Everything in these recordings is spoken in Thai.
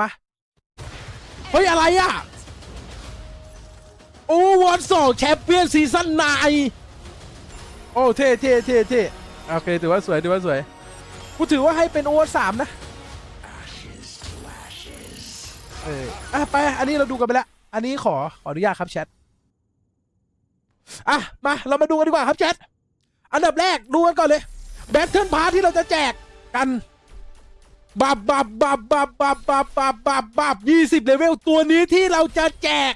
มา เฮ้ย อะไรอะ โอ้วอนสองแชมเปี้ยนซีซั่นไนโอ้ เท่เท่เท่เท่โอเค ถือว่าสวย ถือว่าสวย กูถือว่าให้เป็นโอเวอร์สามนะ เอออะ ไป อันนี้เราดูกันไปแล้ว อันนี้ขอ ขออนุญาตครับแชท อะ มา เรามาดูกันดีกว่าครับแชท อันดับแรก ดูกันก่อนเลย แบทเทิลพาร์ทที่เราจะแจกกัน บับบับบับบับบับบับบับบับบับยี่สิบเลเวลตัวนี้ที่เราจะแจก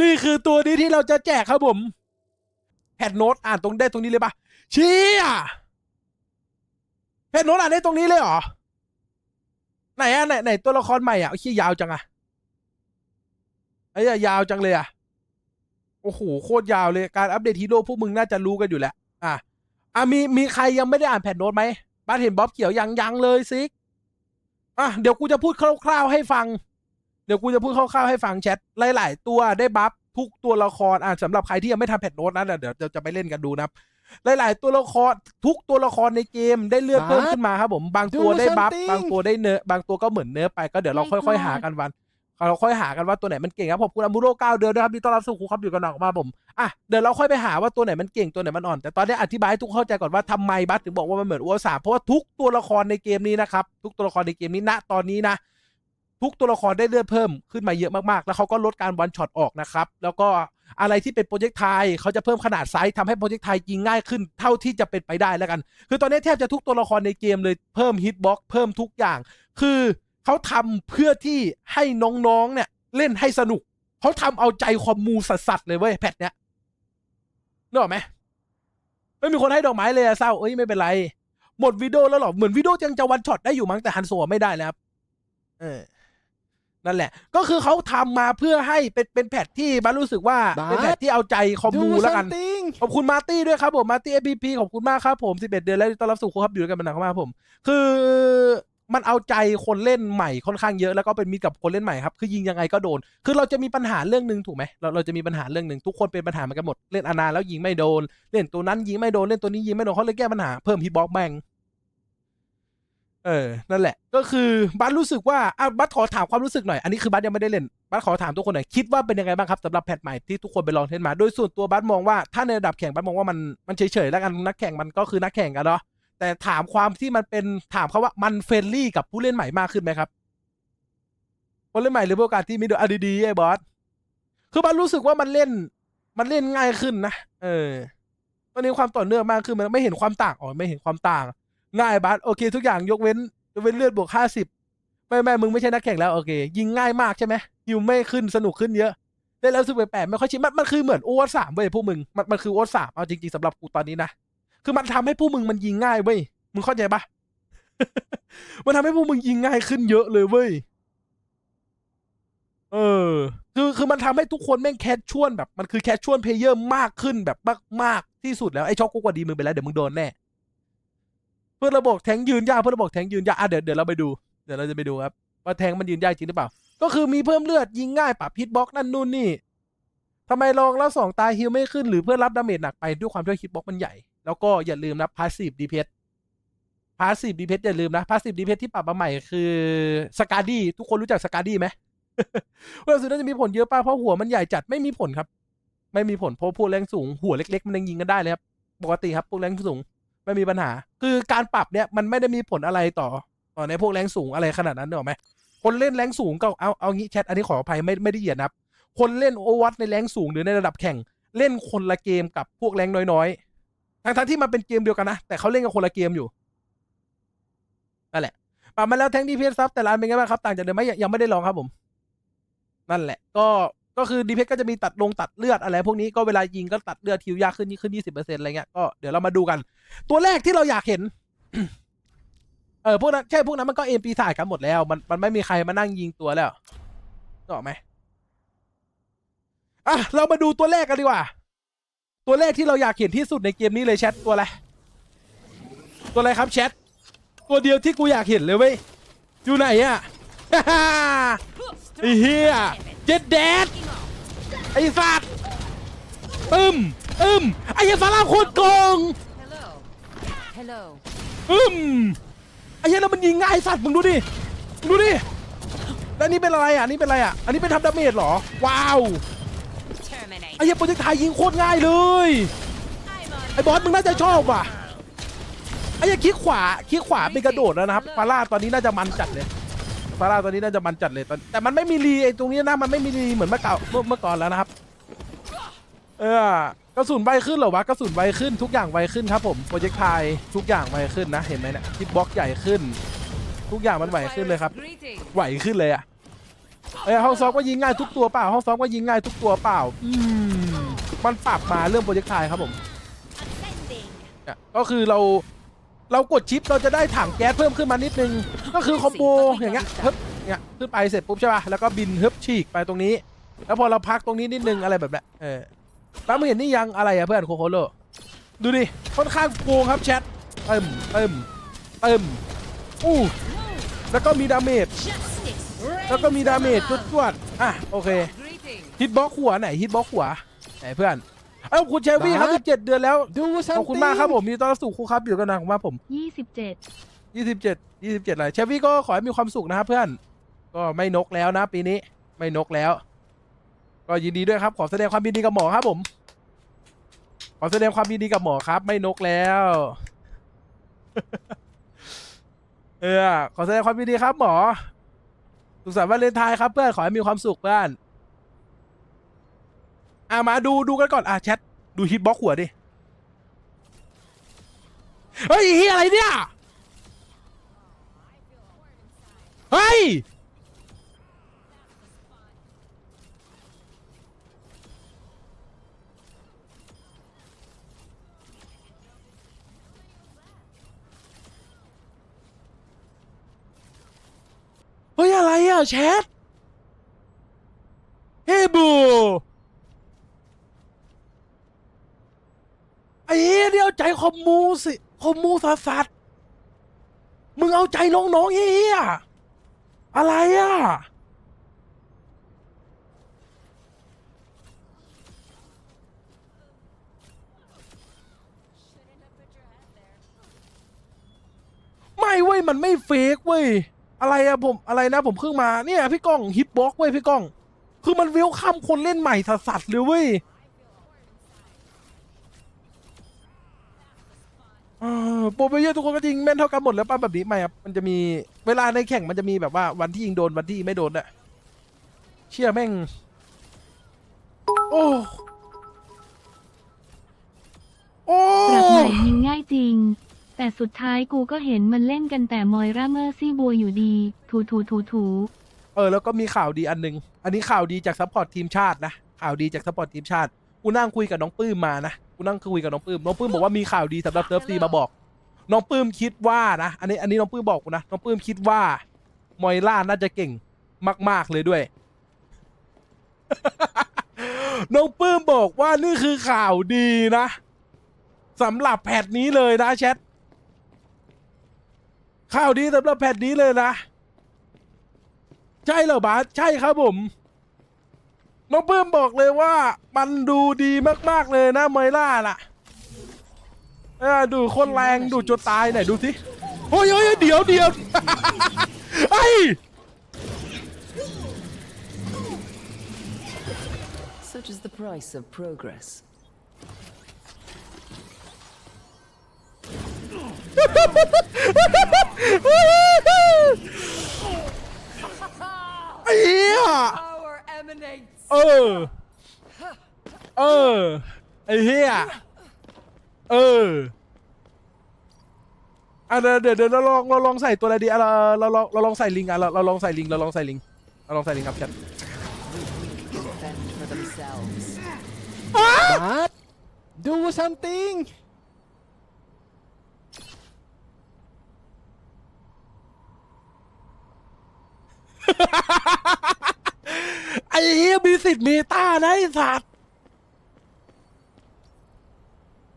นี่คือตัวนี้ที่เราจะแจกครับผมแฮดโน้ตอ่านตรงได้ตรงนี้เลยปะเชี่ยแฮดโน้ตอ่านได้ตรงนี้เลยเหรอ ไหนอะไหนไหนตัวละครใหม่อะเชี่ยยาวจังอะไอ้ยยาวจังเลยอะโอ้โหโคตรยาวเลยการอัปเดตฮีโร่พวกมึงน่าจะรู้กันอยู่แล้ว อะอะมีมีใครยังไม่ได้อ่านแผ่นโน้ตไหม บ้าเห็นบ๊อบเขียวยังยังเลยซิกอะเดี๋ยวกูจะพูดคร่าวๆให้ฟัง เดี๋ยวกูจะพูดคร่าวๆให้ฟังแชทหลาย ๆ ตัวได้บัฟทุกตัวละครอ่าสำหรับใครที่ยังไม่ทำแพทโน้ตนะเดี๋ยวเดี๋ยวจะไปเล่นกันดูนะครับหลาย ๆ ตัวละครทุกตัวละครในเกมได้เลือดเพิ่มขึ้นมาครับผม บางตัวได้บัฟบางตัวได้เนื้อบางตัวก็เหมือนเนื้อไปก็เดี๋ยวเราค่อย ๆ หากันวัน เราค่อยหากันว่าตัวไหนมันเก่งครับผมคุณอามูโรเก้าเดือนด้วยครับดีต้อนรับสู่ครูครับอยู่กันหนอกมาผมอะเดี๋ยวเราค่อยไปหาว่าตัวไหนมันเก่งตัวไหนมันอ่อน แต่ตอนนี้อธิบายให้ทุกเข้าใจก่อนว่าทำไมบัสถึงบอกว่ามันเหมือนอัวสามเพราะว่าทุกตัวละครในเกมนี้นะครับทุกตัวละครในเกมนี้ณตอนนี้นะทุกตัวละครได้เลือดเพิ่มขึ้นมาเยอะมากๆ แล้วเขาก็ลดการวันช็อตออกนะครับ แล้วก็อะไรที่เป็นโปรเจกต์ไทยเขาจะเพิ่มขนาดไซส์ทำให้โปรเจกต์ไทยยิงง่ายขึ้นเท่าที่จะเป็นไปได้แล้วกัน คือตอนนี้แทบจะทุกตัวละครในเกมเลยเพิ่มฮิตบ็อกเพิ่มทุกอย่าง คือ เขาทำเพื่อที่ให้น้องๆเนี่ย เล่นให้สนุก เขาทำเอาใจคอมมูสัสๆเลยเว้ยแพทเนี้ยนึกออกไหมไม่มีคนให้ดอกไม้เลยอะเศร้าเอ้ยไม่เป็นไร หมดวิดีโอแล้วเหรอเหมือนวิดีโอยังจะวันช็อตได้อยู่มั้งแต่ฮันโซะไม่ได้แล้วครับเออนั่นแหละ ก็คือเขาทำมาเพื่อให้เป็นเป็นแพทที่บัสรู้สึกว่าบัสเป็นแพทที่เอาใจคอมมู Do แล้วกัน something ขอบคุณมาร์ตี้ด้วยครับผมมาร์ตี้เอพีพีขอบคุณมากครับผม11เดือนแล้วต้อนรับสู่ครูครับอยู่ด้วยกันมานานมากครับผม คือ มันเอาใจคนเล่นใหม่ค่อนข้างเยอะแล้วก็เป็นมิตรกับคนเล่นใหม่ครับคือยิงยังไงก็โดน คือเราจะมีปัญหาเรื่องหนึ่งถูกไหมเราเราจะมีปัญหาเรื่องหนึ่งทุกคนเป็นปัญหาเหมือนกันหมดเล่นอนาแล้วยิงไม่โดน เล่นตัวนั้นยิงไม่โดนเล่นตัวนี้ยิงไม่โดนเขาเลยแก้ปัญหาเพิ่มฮิตบ็อกแบงเออ นั่นแหละ ก็คือบัสรู้สึกว่าอะบัสขอถามความรู้สึกหน่อย อันนี้คือบัสยังไม่ได้เล่น บัสขอถามทุกคนหน่อย คิดว่าเป็นยังไงบ้างครับสำหรับแพทใหม่ที่ทุกคนไปลองเล่นมา โดยส่วนตัวบัสมองว่า ถ้าในระดับแข่งบัสมองว่ามันมันเฉยๆแล้วกัน นักแข่งมันก็คือนักแข่งกันเนาะ แต่ถามความที่มันเป็นถามเขาว่ามันเฟรนลี่กับผู้เล่นใหม่มากขึ้นไหมครับผู้เล่นใหม่หรือโอกาสที่มีดูอะดีๆไอ้บอสคือบัสรู้สึกว่ามันเล่น มันเล่นง่ายขึ้นนะเออมันมีความต่อเนื่องมากขึ้นมันไม่เห็นความต่างอ๋อไม่เห็นความต่าง ง่ายบัสโอเค ทุกอย่างยกเว้นยกเว้นเลือดบวกห้าสิบไม่ไม่มึงไม่ใช่นักแข่งแล้วโอเค ยิงง่ายมากใช่ไหมยิวไม่ขึ้นสนุกขึ้นเยอะเล่นแล้วรู้สึกแปลกไม่ค่อยชินมันมันคือเหมือนโอเวอร์สามเว้ยพวกมึงมันมันคือโอเวอร์สามเอาจริงๆสำหรับกูตอนนี้นะ คือมันทำให้พวกมึงมันยิงง่ายเว้ยมึงเข้าใจปะมันทำให้พวกมึงยิงง่ายขึ้นเยอะเลยเว้ยเออ คือคือมันทำให้ทุกคนแม่งแคชชวลแบบมันคือแคชชวลเพลเยอร์มากขึ้นแบบมากมากที่สุดแล้ว ไอ้ช็อกกูกว่าดีมึงไปแล้วเดี๋ยวมึงโดนแน่เพื่อระบบแทงยืนยากเพื่อระบบแทงยืนยากอะเดี๋ยวเดี๋ยวเราไปดูเดี๋ยวเราจะไปดูครับว่าแทงมันยืนยากจริงหรือเปล่า ก็คือมีเพิ่มเลือดยิงง่ายปรับฮิตบ็อกนั่นนู่นนี่ทำไมลองแล้วสองตาฮิลไม่ขึ้นหรือเพื่อรับดาเมจหนักไปด้วยความที่ฮิตบ็อกมันใหญ่ แล้วก็อย่าลืมนะพาสซีฟดีเพพาสซีฟดีเพอย่าลืมนะพาสซีฟดีเพที่ปรับมาใหม่คือสกาดี้ทุกคนรู้จักสกาดี้ไหมเว่าสุดน่าจะมีผลเยอะป่ะเพราะหัวมันใหญ่จัดไม่มีผลครับ ไม่มีผลเพราะพวกแรงสูงหัวเล็ก ๆ มันยังยิงกันได้เลยครับปกติครับพวกแรงสูงไม่มีปัญหา คือการปรับเนี่ยมันไม่ได้มีผลอะไรต่อต่อในพวกแรงสูงอะไรขนาดนั้นเนกอไหมคนเล่นแรงสูงก็เอาเอางี้แชทอันนี้ขออภัยไม่ไม่ได้เหยียดนะครับคนเล่นโอวัตในแรงสูงหรือในระดับแข่งเล่นคนละเกมกับพวกแรงน้อยๆ ทั้งทั้งๆที่มันเป็นเกมเดียวกันนะ แต่เขาเล่นกันคนละเกมอยู่นั่นแหละปรับมาแล้วแทงดีเพซับแต่ร้านเป็นไงบ้างครับ ต่างจากเดิมไหมยังไม่ได้ลองครับผม นั่นแหละ ก็ก็คือดีเพก็จะมีตัดลงตัดเลือดอะไร พวกนี้ก็เวลายิงก็ตัดเลือดทิวยากขึ้นนี่ขึ้นยี่สิบเปอร์เซ็นต์อะไรเงี้ยก็เดี๋ยวเรามาดูกัน ตัวแรกที่เราอยากเห็นเออพวกนั้นใช่พวกนั้นมันก็เอ็มปีศาจกันหมดแล้ว มันมันไม่มีใครมานั่งยิงตัวแล้วกออกไหมอะเรามาดูตัวแรกกันดีกว่า ตัวแรกที่เราอยากเห็นที่สุดในเกมนี้เลยแชทตัวอะไร ตัวอะไรครับแชทตัวเดียวที่กูอยากเห็นเลยเว้ยอยู่ไหนอะไอ้เฮียเจ็ดแดดไอ้สัตว์อึมอึมไอ้เหี้ยฟาราโคตรโกงอึมไอ้เหี้ยแล้วมันยิงง่ายสัตว์มึงดูดิดูดิแล้วนี่เป็นอะไรอะนี่เป็นอะไรอะ อันนี้เป็นทำดาเมจเหรอ ว้าว ไอ้เหี้ยโปรเจกต์ไทยยิงโคตรง่ายเลย I'm on ไอ้บอสมึงน่าจะชอบว่ะ ไอ้เหี้ยคลิกขวาคลิกขวาเป็นกระโดดแล้วนะครับฟาร่าตอนนี้น่าจะมันจัดเลยฟาร่าตอนนี้น่าจะมันจัดเลยตอนแต่มันไม่มีรีไอ้ตรงนี้นะมันไม่มีรีเหมือนเมื่อเก่าเมื่อเมื่อก่อนแล้วนะครับ เออกระสุนไวขึ้นเหรอวะกระสุนไวขึ้นทุกอย่างไวขึ้นครับผมโปรเจกต์ไทยทุกอย่างไวขึ้นนะเห็นไหมเนี่ยทิปบ็อกใหญ่ขึ้น ทุกอย่างมันไหวขึ้นเลยครับ Greeting. ไหวขึ้นเลยอะ เอ้ยห้องซ้อมก็ยิงง่ายทุกตัวเปล่าห้องซ้อมก็ยิงง่ายทุกตัวเปล่า อืมมันปรับมาเรื่องโปรเจกต์ไทยครับผม Ascending. เนี่ยก็คือเราเรากดชิปเราจะได้ถังแก๊สเพิ่มขึ้นมานิดนึง ก็คือคอมโบอย่างเงี้ยฮึบเนี่ยขึ้นไปเสร็จปุ๊บใช่ป่ะแล้วก็บินฮึบฉีกไปตรงนี้ แล้วพอเราพักตรงนี้นิดนึงอะไรแบบเนี้ยเออป้ามึงเห็นนี่ยังอะไรอะเพื่อนโคโคโลดูดิค่อนข้างโกงครับแชทเติมเติมเติมอู้แล้วก็มีดาเมจ Justice. แล้วก็มีดาเมจจุดจวดๆอะโอเค Greeting. ฮิตบล็อกหัวไหนฮิตบล็อกหัวไหนเพื่อนเอ้าคุณเชฟวี่ครับ 17 เดือนแล้ว Do ขอบคุณมากครับผมมีต้อนรับสู่ครูครับอยู่กันนะขอบคุณมากผมยี่สิบเจ็ดยี่สิบเจ็ดยี่สิบเจ็ดเลยเชฟวี่ก็ขอให้มีความสุขนะครับเพื่อน ก็ไม่นกแล้วนะ ปีนี้ ไม่นกแล้ว ก็ยินดีด้วยครับ ขอแสดงความยินดีกับหมอครับผม ขอแสดงความยินดีกับหมอครับ ไม่นกแล้ว เออขอแสดงความยินดีครับหมอ สุขสันต์วันเลนไทน์ครับเพื่อนขอให้มีความสุขเพื่อนอะมาดูดูกันก่อนอะแชทดูฮิตบ็อกหัวดิเฮ้ยเฮียอะไรเนี่ยเฮ้ย อะไรอะแชท เฮ้บูไอ้เฮียนี่เอาใจคอมมูสิคอมมูสัสสัสมึงเอาใจน้องๆเฮียอะไรอะ ไม่เว้ย มันไม่เฟกเว้ย อะไรอะผมอะไรนะผมเพิ่งมาเนี่ยพี่ก้องฮิตบ็อกเว้ยพี่ก้อง คือมันเวลคัมคนเล่นใหม่สัสๆเลยเว้ยโปรเบเยอร์ทุกคนก็จริงแม่นเท่ากันหมดแล้วป่ะแบบนี้ไหมครับมันจะมีเวลาในแข่งมันจะมีแบบว่าวันที่ยิงโดนวันที่ไม่โดนอะเชี่ยแม่ง โอ้โอ้ปรับใหม่ยิงง่ายจริง แต่สุดท้ายกูก็เห็นมันเล่นกันแต่มอยราเมอร์ซี่บัวอยู่ดี ถูถูถูถูเออแล้วก็มีข่าวดีอันหนึง อันนี้ข่าวดีจากซัพพอร์ตทีมชาตินะ ข่าวดีจากซัพพอร์ตทีมชาติ กูนั่งคุยกับน้องปื้มมานะ กูนั่งคุยกับน้องปื้ม น้องปื้มบอกว่ามีข่าวดีสำหรับเซิร์ฟซีมาบอก น้องปื้มคิดว่านะ อันนี้อันนี้น้องปื้มบอกกูนะ น้องปื้มคิดว่ามอยล่าน่าจะเก่งมาก ๆเลยด้วย น้องปื้มบอกว่านี่คือข่าวดีนะสำหรับแพทนี้เลยนะแชท ข่าวดีสำหรับแพทนี้เลยนะ ใช่เหรอบาสใช่ครับผม น้องเพิ่มบอกเลยว่า มันดูดีมากๆเลยนะเมยล่าล่ะเออดูคนแรงดูจนตายไหนดูสิโอ้ยโอ้ยเดี๋ยวเดี๋ยวไอ้ ไอ้เหี้ย Power emanates. เออ เออ ไอ้เหี้ยเอออะเดี๋ยวเดี๋ยวเดี๋ยวเราลองเราลองใส่ตัวอะไรดีอะเราเราลองเราลองใส่ลิงอะเราเราลองใส่ลิงเราลองใส่ลิงเราลองใส่ลิงครับแชท Fend for themselves. But do something. ไอ้เฮียมีสิทธิ์เมตานะไอ้สัตว์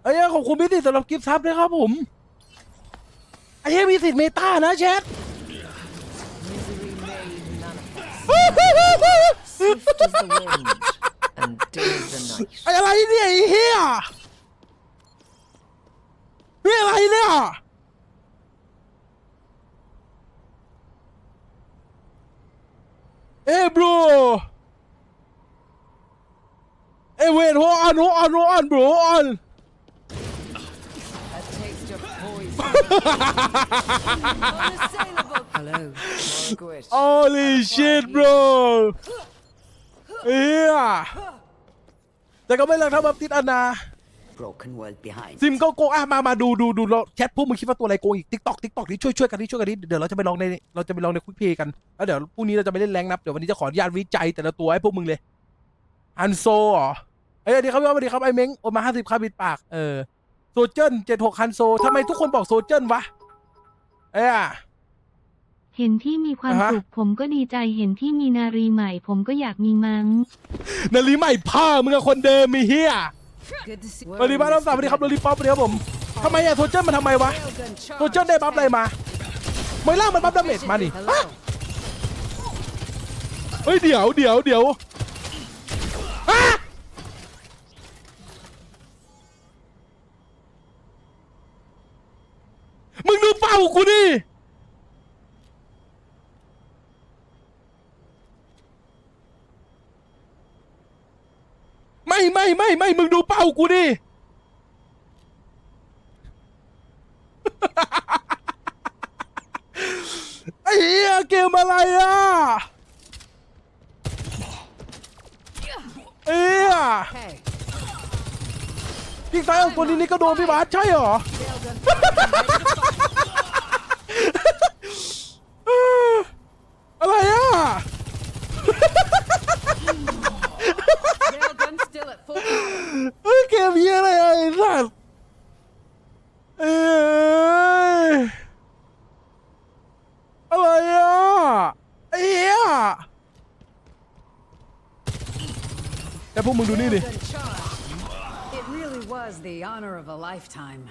ไอ้เหี้ยขอบคุณพิสิทธิ์สำหรับกิฟต์ซับด้วยครับผม ไอ้เฮียมีสิทธิ์เมตานะแชท Swift as the wind and dim as the night. ไอ้อะไรเนี่ยไอ้เฮียนี่อะไรเนี่ย Hey bro Hey wait hold on hold on hold on bro hold on A taste of poison. Unassailable. Hello, Margaret. Holy shit bro เฮียแต่ก็ไม่เลิกทำแบบติดอนา Broken world behind. ซิมก็โกงอะมามาดูดูดูเราแชทพวกมึงคิดว่าตัวอะไรโกงอีกทิกตอกทิกตอกนี่ช่วยช่วยกันนี่ช่วยกันนี่เดี๋ยวเราจะไปลองในเราจะไปลองในควิกเพย์กันแล้วเดี๋ยวพรุ่งนี้เราจะไปเล่นแรงนับเดี๋ยววันนี้จะขออนุญาตวิจัยแต่ละตัวให้พวกมึงเลยฮันโซเหรอเอ้ยสวัสดีครับพี่ว่าสวัสดีครับไอ้เม้งโอนมาห้าสิบครับบิดปากเออโซเจนเจ็ดหกฮันโซทำไมทุกคนบอกโซเจนวะเอ้ยอะเห็นที่มีความอ่าฮะ สุขผมก็ดีใจเห็นที่มีนารีใหม่ ผมก็อยากมีมั้งนาลีใหม่พ่อมึงกับคนเดิมมีเฮีย Good to see. สวัสดีบ้านน้องสาวสวัสดีครับโรลีป๊อปสวัสดีครับผมทำไมอะโซเจนมันทำไมวะโซเจนได้บัฟอะไรมาเมล่ามันบัฟดาเมจมานี่ Hello. เฮ้ยเดี๋ยวเดี๋ยวเดี๋ยวมึงดูเป้ากูดิ ไม่ไม่ไม่มึงดูเป้ากูดิ ไอ้เหี้ยเกมอะไรอะเอ้ย Hey. พี่ซ้ายเอาตัวนี้นี่ก็โดนพี่บาสใช่เหรอ อะไรอะ Railgun still at full power. เฮ้ยเกมเหี้ยอะไรอะไอ้สัสเอ้ยอะไรอะไอ้เหี้ยแต่ พวกมึงดูนี่ดิ Railgun charge. It really was the honor of a lifetime.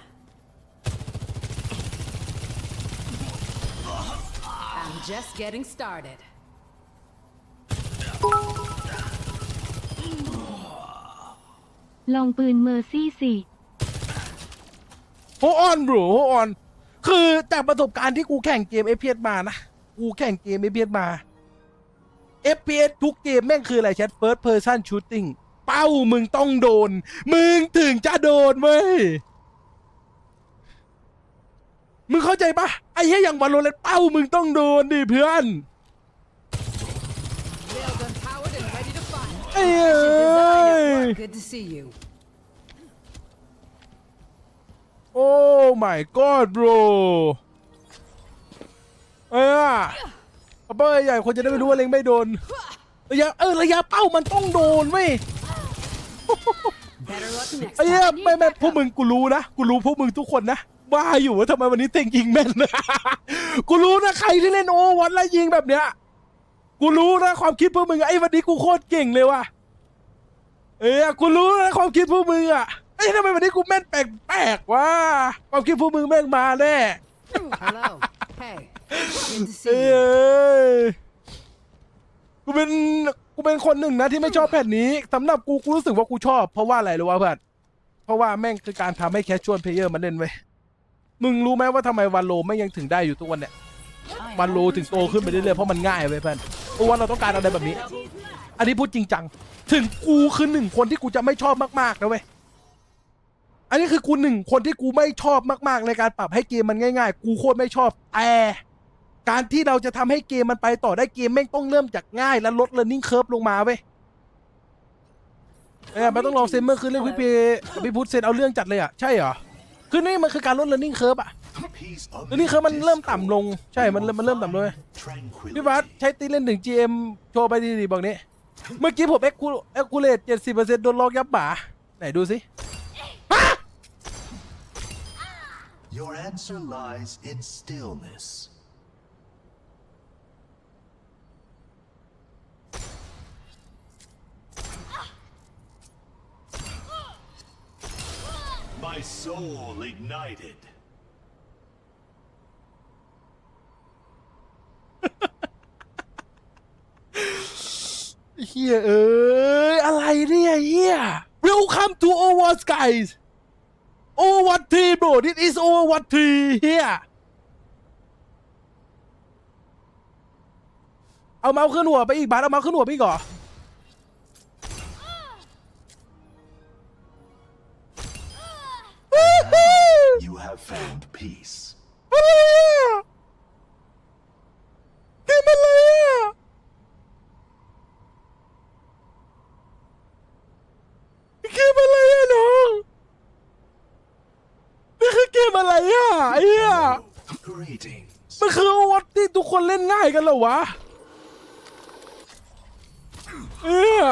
I'm just getting started. ลองปืนเมอร์ซี่สิ โฮออนบรูโฮออน คือจากประสบการณ์ที่กูแข่งเกม FPS มานะ กูแข่งเกม FPS มา FPS ทุกเกมแม่งคืออะไรแชท First Person Shooting เป้ามึงต้องโดน มึงถึงจะโดนเว้ย มึงเข้าใจปะไอ้เหี้ยอย่างวันโลเลนเป้ามึงต้องโดนดิเพื่อน Railgun powered and ready to fire. ไอ้เอ้ย Good to see you. โอ้ my god bro เอ้ย อะเอาเป้าใหญ่คนจะได้ไม่รู้ว่าเล็งไม่โดน ระยะเออระยะเป้ามันต้องโดนเว้ย Better luck next ไอ้เหี้ย time. ไม่ไม่พวกมึงกูรู้นะกูรู้พวกมึงทุกคนนะว่าอยู่ว่าทำไมวันนี้เต็งยิงแม่น กูรู้นะใครที่เล่นโอวันแล้วยิงแบบเนี้ยกูรู้นะความคิดพวกมึงอะไอ้วันนี้กูโคตรเก่งเลยว่ะเอ้ยกูรู้นะความคิดพวกมึงอะไอ้ยทำไมวันนี้กูแม่นแปลกๆวะความคิดพวกมึงแม่งมาแน่ Hello. Hey. Good to เอ้ see you. ยกูเป็นกูเป็นคนหนึ่งนะที่ไม่ชอบแผ่นนี้สำหรับกูกูรู้สึกว่ากูชอบ เพราะว่าอะไรรู้วะเพื่อนเพราะว่าแม่งคือการทำให้แคชชวลเพลเยอร์มันเล่นไว้ยมึงรู้ไหมว่าทำไมวันโลไม่งยังถึงได้อยู่ทุกวันเนี่ยวันโลถึงโตขึ้นไปเรื่อยๆเพราะมันง่ายเว้ยเพื่อนเพราะว่าเราต้องการอะไรแบบนี้ อันนี้พูดจริงจังถึงกูคือหนึ่งคนที่กูจะไม่ชอบมากๆนะเว้ยอันนี้คือกูหนึ่งคนที่กูไม่ชอบมากๆในการปรับให้เกมมันง่าย ๆ กูโคตรไม่ชอบแต่ การที่เราจะทำให้เกมมันไปต่อได้เกมแม่งต้องเริ่มจากง่าย แล้วลด learning curve ลงมาเว้ยเออมันต้องลองเซนเมื่อคืนเรื่องพี่พีพี่พุทธเซนเอาเรื่องจัดเลยอะ ใช่เหรอ คือนี่มันคือการลด learning curve อะ learning curve มันเริ่มต่ำลง ใช่ มันเริ่มมันเริ่มต่ำลงเว้ยพี่บัสใช้ตีเล่นถึง GM โชว์ไปดีๆบอกนี้ เมื่อกี้ผมเอ็กคูเอ็กคูเลตเจ็ดสิบเปอร์เซ็นต์โดนลอกยับบ่าไหนดูสิ Your answer lies in stillness. My soul ignited. เฮียเอ้ย อะไรเนี่ยเฮีย Welcome to Overwatch guys Overwatch 3 bro this is Overwatch 3 here เอาเมาส์ขึ้นหัวไปอีกบาสเอาเมาส์ขึ้นหัวไปอีกเหรอ You have found peace. อะไรอะเกมอะไรอะเกมอะไรอะน้องนี่คือเกมอะไรอะไอ้เหี้ย Greetings. มันคือวัดที่ทุกคนเล่นง่ายกันเหรอวะเออ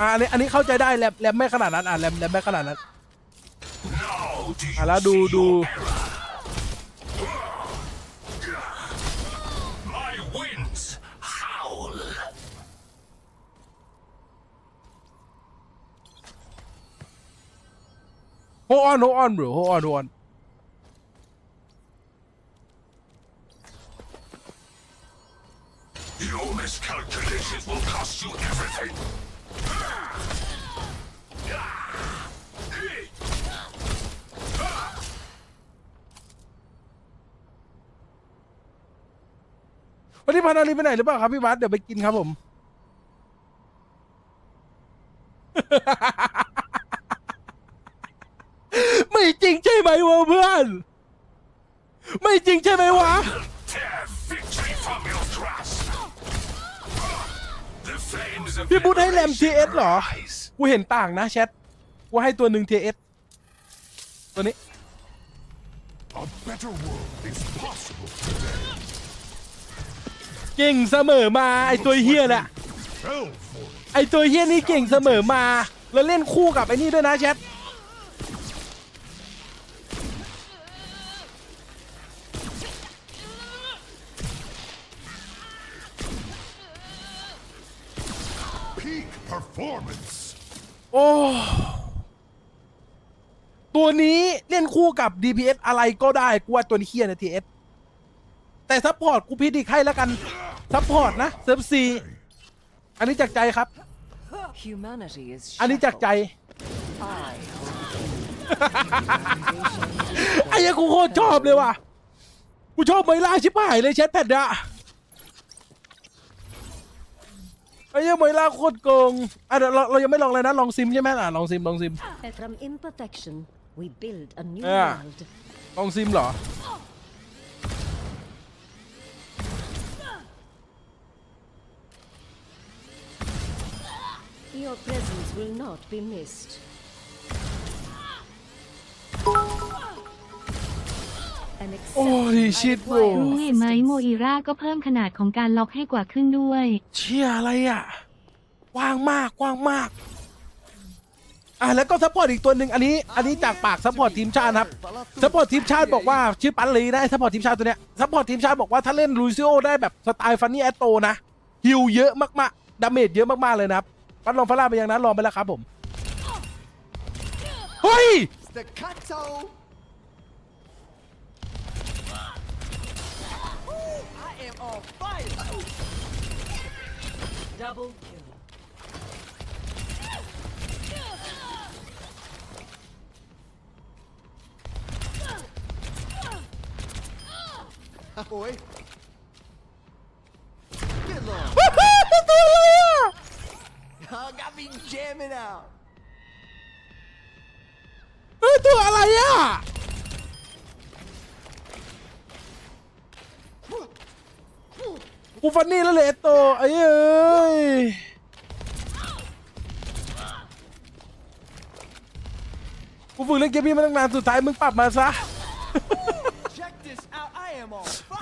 อะอันนี้อันนี้เข้าใจได้แรมแรมไม่ขนาดนั้นอะแรมแรมไม่ขนาดนั้นอะแล้วดูดู your error? My winds howl. โฮออนโฮออนบรโฮออนโฮออน วันนี้พานาลีไปไหนหรือเปล่าครับพี่บัสเดี๋ยวไปกินครับผม ไม่จริงใช่ไหมวะเพื่อน ไม่จริงใช่ไหมวะ พี่บุ๊ทให้แรม TS เอสหรอ กูเห็นต่างนะแชทกูให้ตัวหนึ่ง TS ตัวนี้ A better world is possible. เก่งเสมอมาไอตัวเฮียแหละ Fell for it. ไอตัวเฮียนี่เก่งเสมอมา แล้วเล่นคู่กับไอ้นี่ด้วยนะแชท Peak performance. โอ้ ตัวนี้เล่นคู่กับ DPS อะไรก็ได้ กูว่าตัวนี้เฮียนะ TS แต่ซัพพอร์ตกูพิดอีกให้แล้วกันซัพพอร์ตนะเซิร์ฟซีอันนี้จากใจครับ Humanity is อันนี้จากใจ I ไอ้เหี้ยังกูโคตรชอบเลยว่ะ กูชอบไมล่าชิบหายเลยแชทแพดอะ ไอ้เหี้ยังไมล่าโคตรโกงอะเดี๋ยวเราเรายังไม่ลองเลยนะลองซิมใช่ไหมอะลองซิมลองซิม From imperfection, we build a new Yeah. world. ลองซิมเหรอ Your presence will not be missed. An โอ้ย exception ชิด I โบร require รู้เห็นไหมโมอีราก็เพิ่มขนาดของการล็อกให้กว่าขึ้นด้วย เชี่ยอะไรอะกว้างมากกว้างมาก อะแล้วก็ซัพพอร์ตอีกตัวหนึ่งอันนี้ อันนี้จากปากซัพพอร์ตทีมชาติครับซัพพอร์ตทีมชาติบอกว่าชื่อปันลีนะไอ้ซัพพอร์ตทีมชาติตัวเนี้ยซัพพอร์ตทีมชาติบอกว่าถ้าเล่นลูซิโอได้แบบสไตล์ฟันนี่แอตโตนะฮิวเยอะมากๆดาเมจเยอะมากๆเลยนะครับปันลองฟาร่าไปยังนะลองไปแล้วครับผมเฮ้ย Staccato! I on fire! double kill. Ahoy! Get low! ตัวอะไรอะ got me jamming out! เฮ้ยตั กูฟันนี่แล้วเลยเอตโตไอ้เอ้ยกูฝึกเล่นเกมนี้มาตั้งนานสุดท้ายมึงปรับมาซะ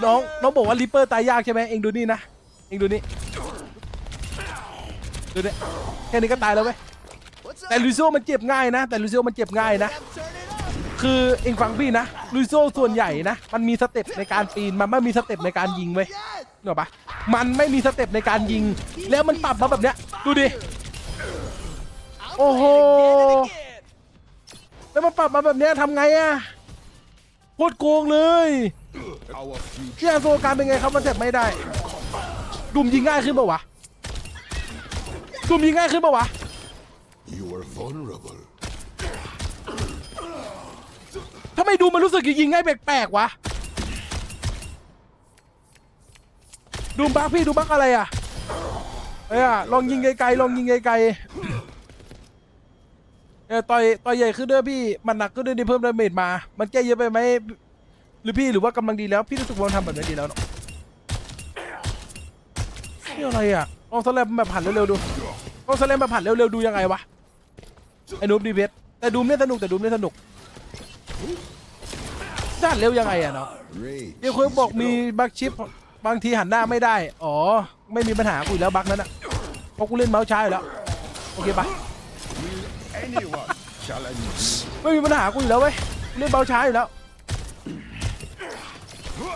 น้องน้องบอกว่าริปเปอร์ตายยากใช่ไหมเองดูนี่นะ เองดูนี่ ดูนี่แค่นี้ก็ตายแล้วเว้ยแต่ลูซิโอมันเจ็บง่ายนะ แต่ลูซิโอมันเจ็บง่ายนะ คือเองฟังพี่นะลูซิโอส่วนใหญ่นะ มันมีสเต็ปในการปีน มันไม่มีสเต็ปในการยิงเว้ยเหรอปะมันไม่มีสเต็ปในการยิง แล้วมันปรับมาแบบเนี้ย ดูดิ โอ้โห แล้วมันปรับมาแบบเนี้ยทำไงอะโคตรโกงเลยที่อาโซการเป็นไงครับมันเจ็บไม่ได้ดุมยิงง่ายขึ้นปะวะดุมยิงง่ายขึ้นปะวะ ทำไมดูมันรู้สึกยิงง่ายแปลกๆวะ ดูบักพี่ดูบักอะไรอะเอ้ยอะลองยิงไกลๆลองยิงไกลๆเออต่อยต่อยใหญ่ขึ้นด้วยพี่มันหนักขึ้นด้วยที่เพิ่มดาเมจมา มันแก้เยอะไปไหมหรือพี่หรือว่ากำลังดีแล้ว พี่รู้สึกว่าทำแบบนี้ดีแล้วเนาะนี่อะไรอะลองสแลมแบบผ่านเร็วๆดูลองสแลมแบบผ่านเร็วๆดูยังไงวะไอ้นูบดีเวสแต่ดูมเนี่ยสนุกแต่ดูมเนี่ยสนุก ด้านเร็วยังไงอะเนาะ Rage เดี๋ยวคุยบอกมีบักชิปบางทีหันหน้าไม่ได้ อ๋อ ไม่มีปัญหากูแล้วบักนั้นอะเพราะกูเล่นเมาส์ช้าอยู่แล้ว โอเคปะไม่มีปัญหากูอยู่แล้วเว้ยเล่นเมาช้าอยู่แล้ว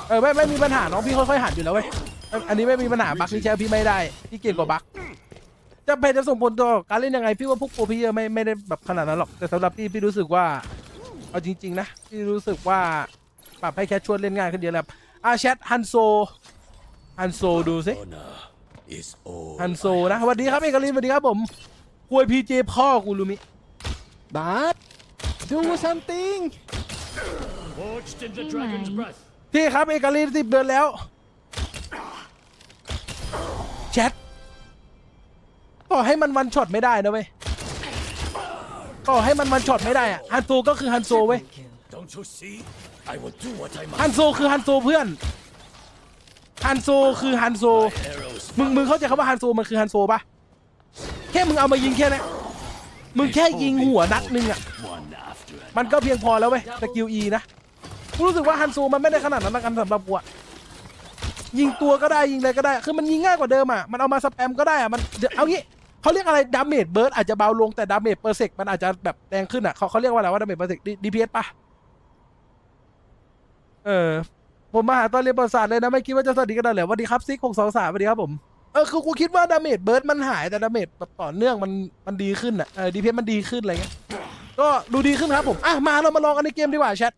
เออไม่ไม่มีปัญหาน้องพี่ค่อยๆหันอยู่แล้วเว้ย อันนี้ไม่มีปัญหาบักนี่ใช้พี่ไม่ได้พี่เก่งกว่าบักจะเป็นจะส่งผลต่อการเล่นยังไงพี่ว่าพวกโปรพี่ไม่ไม่ได้แบบขนาดนั้นหรอกแต่สำหรับพี่พี่รู้สึกว่า เอาจริง ๆ นะพี่รู้สึกว่า ปรับให้แคชชวลเล่นง่ายขึ้นเยอะแล้วอาแชทฮันโซฮันโซดูสิ Is all ฮันโซนะสวัสดีครับเอกลินสวัสดีครับผมควยพีเจพ่อกูรู้มิ But do something. ใช่ไหมพี่ครับเอกลินสิบเดือนแล้วแชทต่อให้มันวันช็อตไม่ได้นะเว้ยต่อให้มันวันช็อตไม่ได้อะฮันโซก็คือฮันโซเว้ย Don't you see? I will do what I ฮันโซคือฮันโซเพื่อน ฮันโซคือฮันโซ Arrows มึงมึงเข้าใจคำว่าฮันโซมันคือฮันโซปะแค่มึงเอามายิงแค่นี้มึงแค่ยิงหัวนัดหนึงอะ one after มันก็เพียงพอแล้วเว้ยสกิล E นะกูรู้สึกว่าฮันโซมันไม่ได้ขนาดนั้นละกันสำหรับกูอะยิงตัวก็ได้ยิงอะไรก็ได้ คือมันยิงง่ายกว่าเดิมอะมันเอามาสแปมก็ได้อะมันเดี๋ยวเอางี้เขาเรียกอะไรดาเมจเบิร์ดอาจจะเบาลงแต่ดาเมจเปอร์เซกมันอาจจะแบบแรงขึ้นอะเขาเขาเรียกว่าอะไรว่าดาเมจเปอร์เซกดีพีเอสปะ เออ ผมมาหาตอนเรียนประสาทเลยนะไม่คิดว่าจะสวัสดีกันได้เลยสวัสดีครับซิกหกสองสามสวัสดีครับผมเออคือกูคิดว่าดาเมจเบิร์ดมันหายแต่ดาเมจแบบต่อเนื่องมันมันดีขึ้นอะเออดีเพมันดีขึ้นอะไรเงี้ยก็ดูดีขึ้นครับผมอะมาเรามาลองกันในเกมดีกว่าแชท